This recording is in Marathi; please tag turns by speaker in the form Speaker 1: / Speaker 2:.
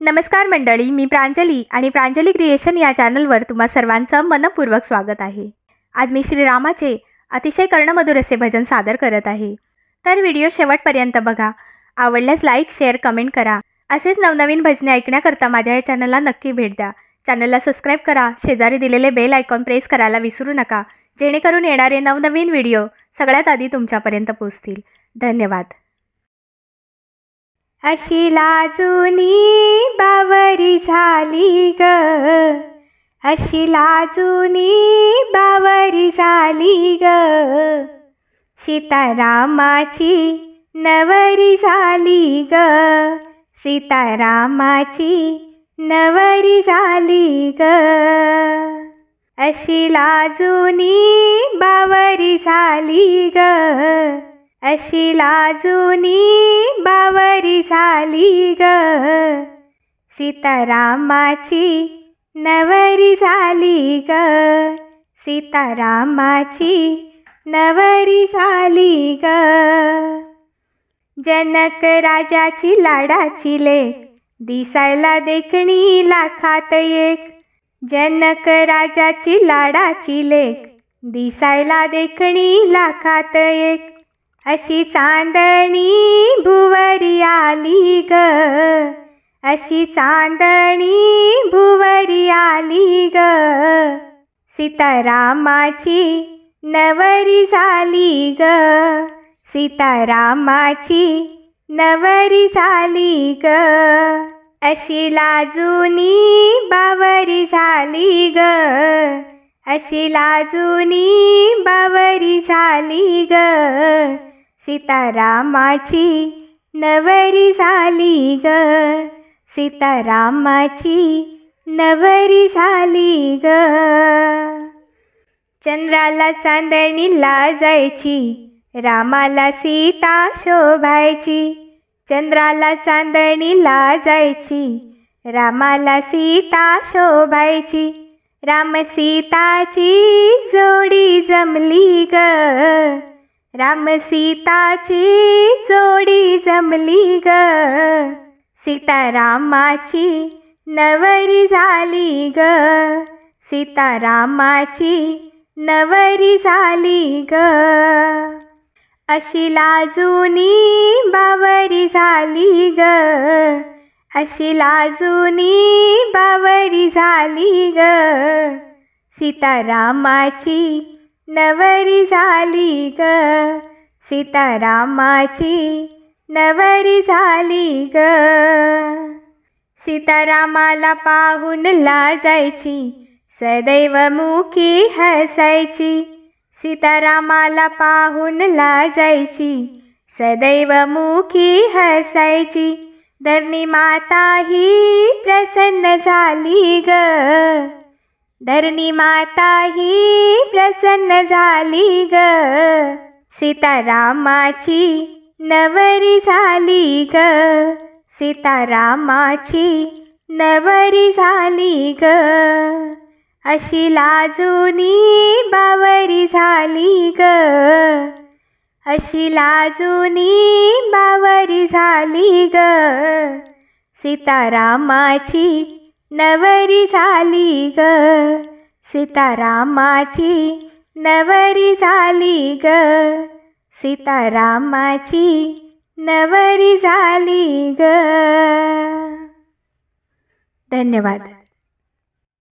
Speaker 1: नमस्कार मंडळी मी प्रांजली आणि प्रांजली क्रिएशन या चॅनलवर तुम्हा सर्वांचं मनपूर्वक स्वागत आहे. आज मी श्रीरामाचे अतिशय कर्णमधुर असे भजन सादर करत आहे. तर व्हिडिओ शेवटपर्यंत बघा. आवडल्यास लाईक शेअर कमेंट करा. असेच नवनवीन भजने ऐकण्याकरता माझ्या या चॅनलला नक्की भेट द्या. चॅनलला सबस्क्राईब करा. शेजारी दिलेले बेल आयकॉन प्रेस करायला विसरू नका. जेणेकरून येणारे नवनवीन व्हिडिओ सगळ्यात आधी तुमच्यापर्यंत पोचतील धन्यवाद. अशी लाजुनी बावरी झाली ग. अशी लाजुनी बावरी झाली ग. सीतारामाची नवरी झाली ग. सीतारामाची नवरी झाली ग. अशी लाजुनी बावरी झाली ग. अशी लाजुनी बावरी झाली ग. सीतारामाची नवरी झाली ग. सीतारामाची नवरी झाली ग. जनक राजाची लाडाची लेक दिसायला देखणी लाखात एक. जनक राजाची लाडाची लेक दिसायला देखणी लाखात एक. अशी चांदणी भुवरी आली ग. अशी चांदणी भुवरी आली ग. सीतारामाची नवरी झाली ग. सीतारामाची नवरी झाली ग. अशी लाजुनी बावरी झाली ग. अशी लाजुनी बावरी झाली ग. सीतारामाची नवरी झाली ग. सीतारामाची नवरी झाली ग. चंद्राला चांदणीला जायची रामाला सीता शोभायची. चंद्राला चांदणीला जायची रामाला सीता शोभायची. राम सीताची जोडी जमली ग. राम सीताची जोडी जमली ग. सीतारामाची नवरी झाली ग. सीतारामाची नवरी झाली ग. अशी लाजुनी बावरी झाली ग. अशी लाजुनी बावरी झाली ग. सीतारामाची नवरी झाली ग. सीतारामाची नवरी झाली ग. सीतारामाला पाहून लाजायची सदैव मुखी हसायची. सीतारामाला पाहून लाजायची सदैव मुखी हसायची. धरणी माता ही प्रसन्न झाली ग. धरणी माता ही प्रसन्न झाली ग. सीतारामाची नवरी झाली ग. सीतारामाची नवरी झाली ग. अशी लाजुनी बावरी झाली ग. अशी लाजुनी बावरी झाली ग. सीतारामाची नवरी झाली ग. सीतारामाची नवरी झाली ग. सीतारामाची नवरी झाली ग. धन्यवाद.